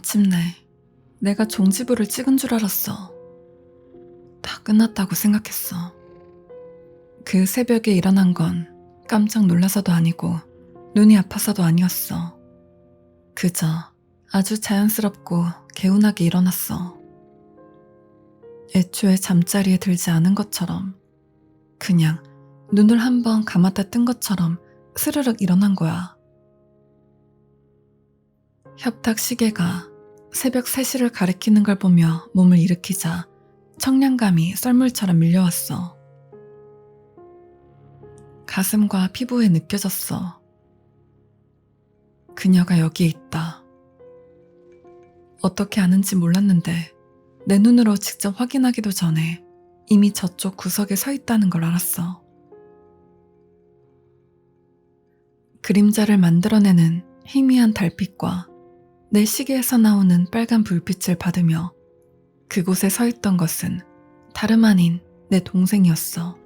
마침내 내가 종지부를 찍은 줄 알았어. 다 끝났다고 생각했어. 그 새벽에 일어난 건 깜짝 놀라서도 아니고 눈이 아파서도 아니었어. 그저 아주 자연스럽고 개운하게 일어났어. 애초에 잠자리에 들지 않은 것처럼 그냥 눈을 한번 감았다 뜬 것처럼 스르륵 일어난 거야. 협탁 시계가 새벽 3시를 가리키는 걸 보며 몸을 일으키자 청량감이 썰물처럼 밀려왔어. 가슴과 피부에 느껴졌어. 그녀가 여기에 있다. 어떻게 아는지 몰랐는데 내 눈으로 직접 확인하기도 전에 이미 저쪽 구석에 서 있다는 걸 알았어. 그림자를 만들어내는 희미한 달빛과 내 시계에서 나오는 빨간 불빛을 받으며 그곳에 서 있던 것은 다름 아닌 내 동생이었어.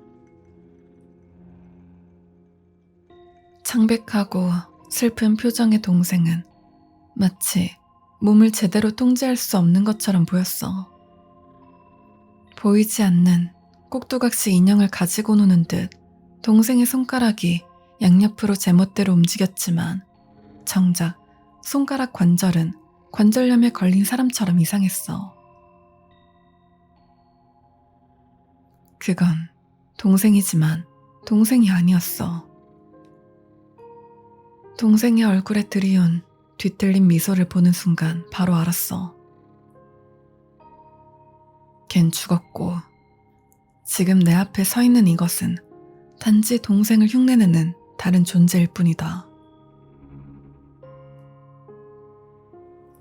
창백하고 슬픈 표정의 동생은 마치 몸을 제대로 통제할 수 없는 것처럼 보였어. 보이지 않는 꼭두각시 인형을 가지고 노는 듯 동생의 손가락이 양옆으로 제멋대로 움직였지만 정작 손가락 관절은 관절염에 걸린 사람처럼 이상했어. 그건 동생이지만 동생이 아니었어. 동생의 얼굴에 드리운 뒤틀린 미소를 보는 순간 바로 알았어. 걘 죽었고 지금 내 앞에 서 있는 이것은 단지 동생을 흉내내는 다른 존재일 뿐이다.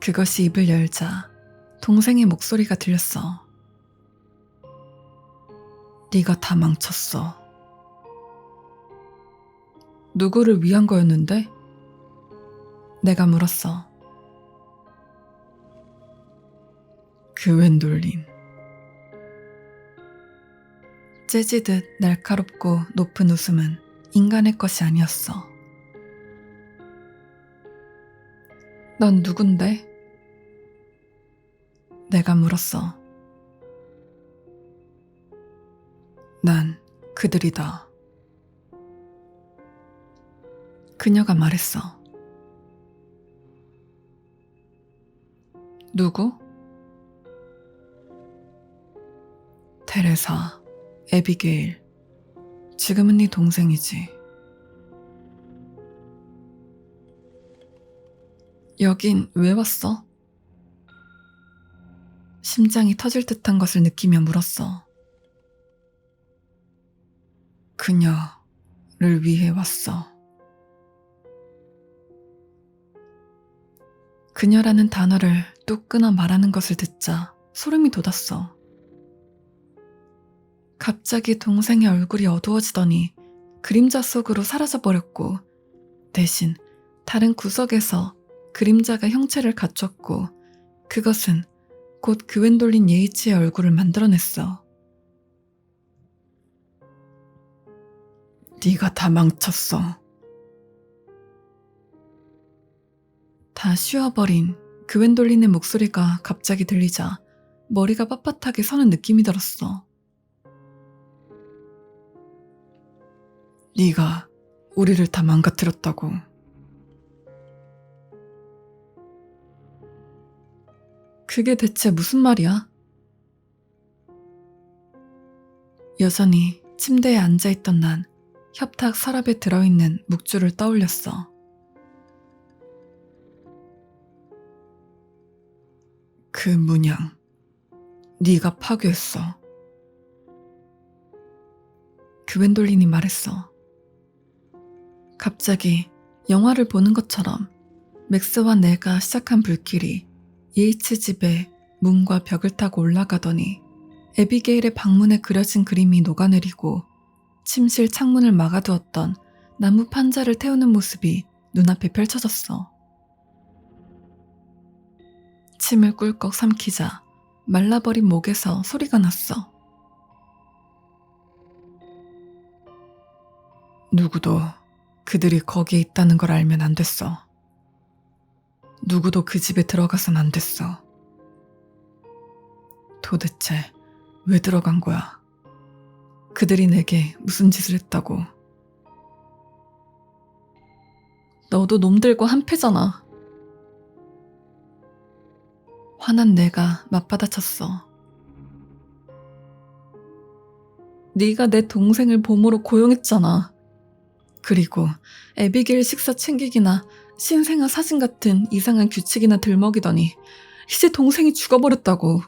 그것이 입을 열자 동생의 목소리가 들렸어. 네가 다 망쳤어. 누구를 위한 거였는데? 내가 물었어. 그 웬 놀림. 째지듯 날카롭고 높은 웃음은 인간의 것이 아니었어. 넌 누군데? 내가 물었어. 난 그들이다. 그녀가 말했어. 누구? 테레사, 에비게일. 지금은 네 동생이지. 여긴 왜 왔어? 심장이 터질 듯한 것을 느끼며 물었어. 그녀를 위해 왔어. 그녀라는 단어를 뚝 끊어 말하는 것을 듣자 소름이 돋았어. 갑자기 동생의 얼굴이 어두워지더니 그림자 속으로 사라져버렸고 대신 다른 구석에서 그림자가 형체를 갖췄고 그것은 곧 그웬돌린 예이치의 얼굴을 만들어냈어. 네가 다 망쳤어. 다 쉬어버린 그웬돌린의 목소리가 갑자기 들리자 머리가 빳빳하게 서는 느낌이 들었어. 네가 우리를 다 망가뜨렸다고. 그게 대체 무슨 말이야? 여전히 침대에 앉아있던 난 협탁 서랍에 들어있는 묵주를 떠올렸어. 그 문양, 네가 파괴했어. 그웬돌린이 말했어. 갑자기 영화를 보는 것처럼 맥스와 내가 시작한 불길이 예이츠 집의 문과 벽을 타고 올라가더니 에비게일의 방문에 그려진 그림이 녹아내리고 침실 창문을 막아두었던 나무 판자를 태우는 모습이 눈앞에 펼쳐졌어. 침을 꿀꺽 삼키자 말라버린 목에서 소리가 났어. 누구도 그들이 거기에 있다는 걸 알면 안 됐어. 누구도 그 집에 들어가선 안 됐어. 도대체 왜 들어간 거야? 그들이 내게 무슨 짓을 했다고. 너도 놈들과 한패잖아. 화난 내가 맞받아쳤어. 네가 내 동생을 보모로 고용했잖아. 그리고 에비게일 식사 챙기기나 신생아 사진 같은 이상한 규칙이나 들먹이더니 이제 동생이 죽어버렸다고.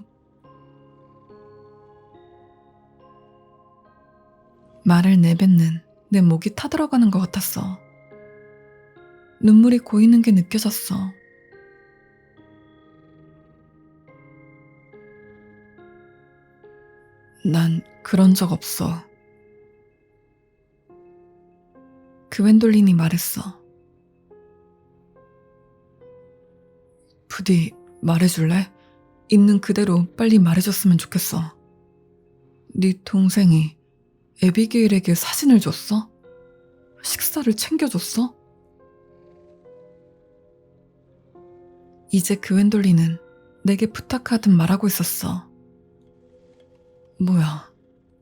말을 내뱉는 내 목이 타들어가는 것 같았어. 눈물이 고이는 게 느껴졌어. 난 그런 적 없어. 그웬돌린이 말했어. 부디 말해줄래? 있는 그대로 빨리 말해줬으면 좋겠어. 네 동생이 에비게일에게 사진을 줬어? 식사를 챙겨줬어? 이제 그 웬돌리는 내게 부탁하듯 말하고 있었어. 뭐야,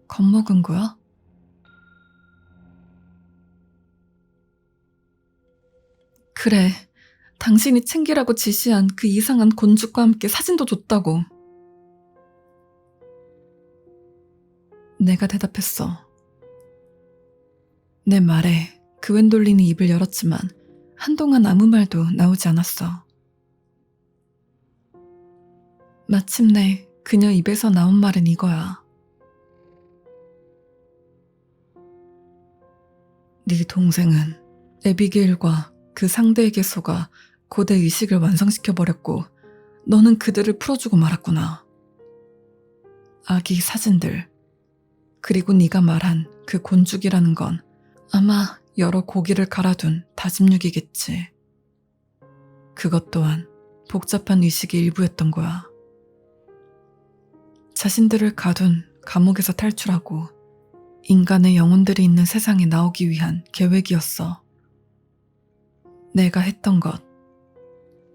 겁먹은 거야? 그래, 당신이 챙기라고 지시한 그 이상한 곤죽과 함께 사진도 줬다고. 내가 대답했어. 내 말에 그웬돌린이 입을 열었지만 한동안 아무 말도 나오지 않았어. 마침내 그녀 입에서 나온 말은 이거야. 네 동생은 에비게일과 그 상대에게 속아 고대 의식을 완성시켜버렸고 너는 그들을 풀어주고 말았구나. 아기 사진들 그리고 네가 말한 그 곤죽이라는 건 아마 여러 고기를 갈아둔 다짐육이겠지. 그것 또한 복잡한 의식의 일부였던 거야. 자신들을 가둔 감옥에서 탈출하고 인간의 영혼들이 있는 세상에 나오기 위한 계획이었어. 내가 했던 것.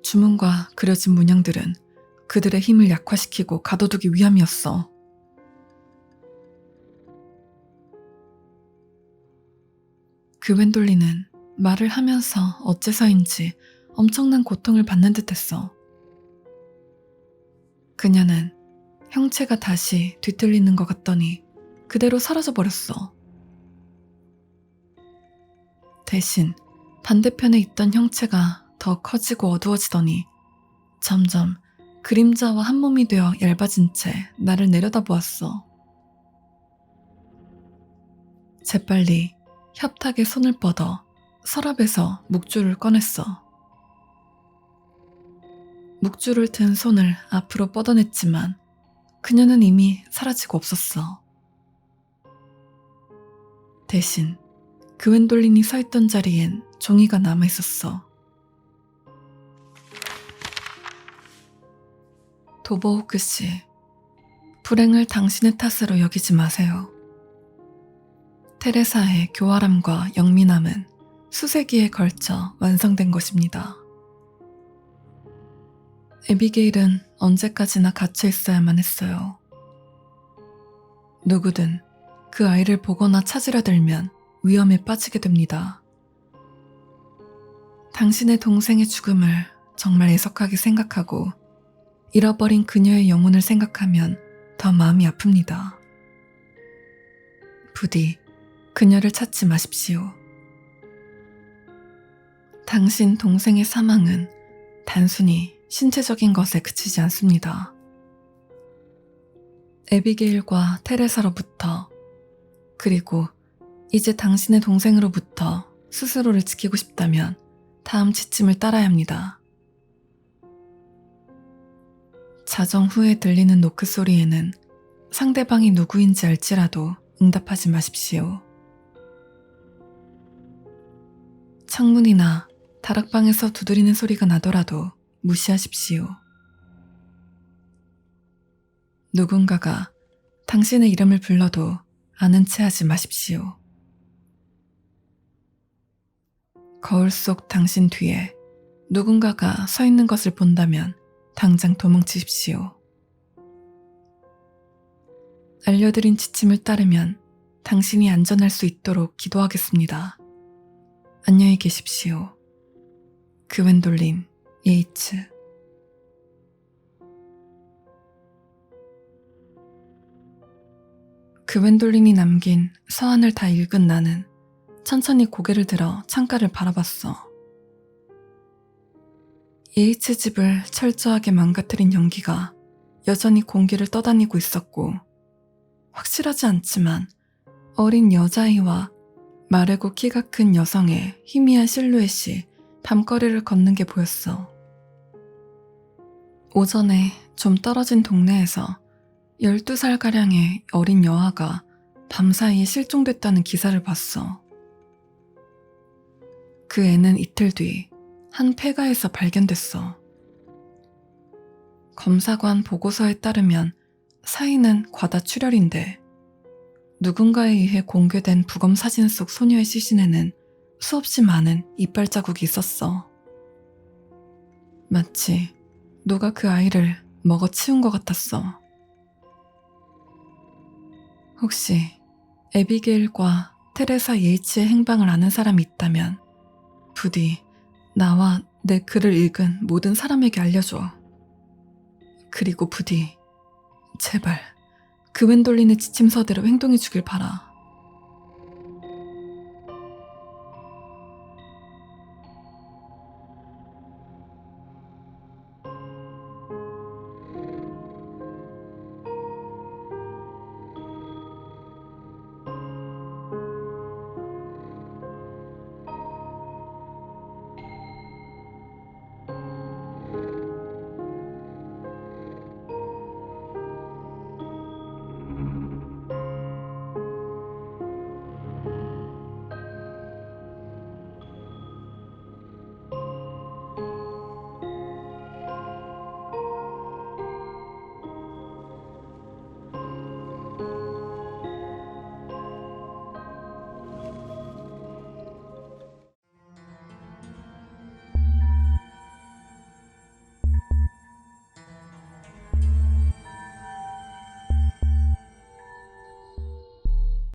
주문과 그려진 문양들은 그들의 힘을 약화시키고 가둬두기 위함이었어. 그 웬돌리는 말을 하면서 어째서인지 엄청난 고통을 받는 듯 했어. 그녀는 형체가 다시 뒤틀리는 것 같더니 그대로 사라져 버렸어. 대신 반대편에 있던 형체가 더 커지고 어두워지더니 점점 그림자와 한 몸이 되어 얇아진 채 나를 내려다보았어. 재빨리 협탁에 손을 뻗어 서랍에서 묵주를 꺼냈어. 묵주를 든 손을 앞으로 뻗어냈지만 그녀는 이미 사라지고 없었어. 대신 그웬돌린이 서 있던 자리엔 종이가 남아 있었어. 도버호크 씨, 불행을 당신의 탓으로 여기지 마세요. 테레사의 교활함과 영민함은 수세기에 걸쳐 완성된 것입니다. 에비게일은 언제까지나 갇혀 있어야만 했어요. 누구든 그 아이를 보거나 찾으려 들면 위험에 빠지게 됩니다. 당신의 동생의 죽음을 정말 애석하게 생각하고 잃어버린 그녀의 영혼을 생각하면 더 마음이 아픕니다. 부디 그녀를 찾지 마십시오. 당신 동생의 사망은 단순히 신체적인 것에 그치지 않습니다. 에비게일과 테레사로부터 그리고 이제 당신의 동생으로부터 스스로를 지키고 싶다면 다음 지침을 따라야 합니다. 자정 후에 들리는 노크 소리에는 상대방이 누구인지 알지라도 응답하지 마십시오. 창문이나 다락방에서 두드리는 소리가 나더라도 무시하십시오. 누군가가 당신의 이름을 불러도 아는 체 하지 마십시오. 거울 속 당신 뒤에 누군가가 서 있는 것을 본다면 당장 도망치십시오. 알려드린 지침을 따르면 당신이 안전할 수 있도록 기도하겠습니다. 안녕히 계십시오. 그웬돌린 예이츠 그웬돌린이 남긴 서한을 다 읽은 나는 천천히 고개를 들어 창가를 바라봤어. 예이츠 집을 철저하게 망가뜨린 연기가 여전히 공기를 떠다니고 있었고, 확실하지 않지만 어린 여자아이와 마르고 키가 큰 여성의 희미한 실루엣이 밤거리를 걷는 게 보였어. 오전에 좀 떨어진 동네에서 12살가량의 어린 여아가 밤사이에 실종됐다는 기사를 봤어. 그 애는 이틀 뒤 한 폐가에서 발견됐어. 검사관 보고서에 따르면 사인은 과다 출혈인데 누군가에 의해 공개된 부검 사진 속 소녀의 시신에는 수없이 많은 이빨 자국이 있었어. 마치 누가 그 아이를 먹어 치운 것 같았어. 혹시 에비게일과 테레사 예이츠의 행방을 아는 사람이 있다면 부디 나와 내 글을 읽은 모든 사람에게 알려줘. 그리고 부디 제발 그 웬돌린의 지침서대로 행동해 주길 바라.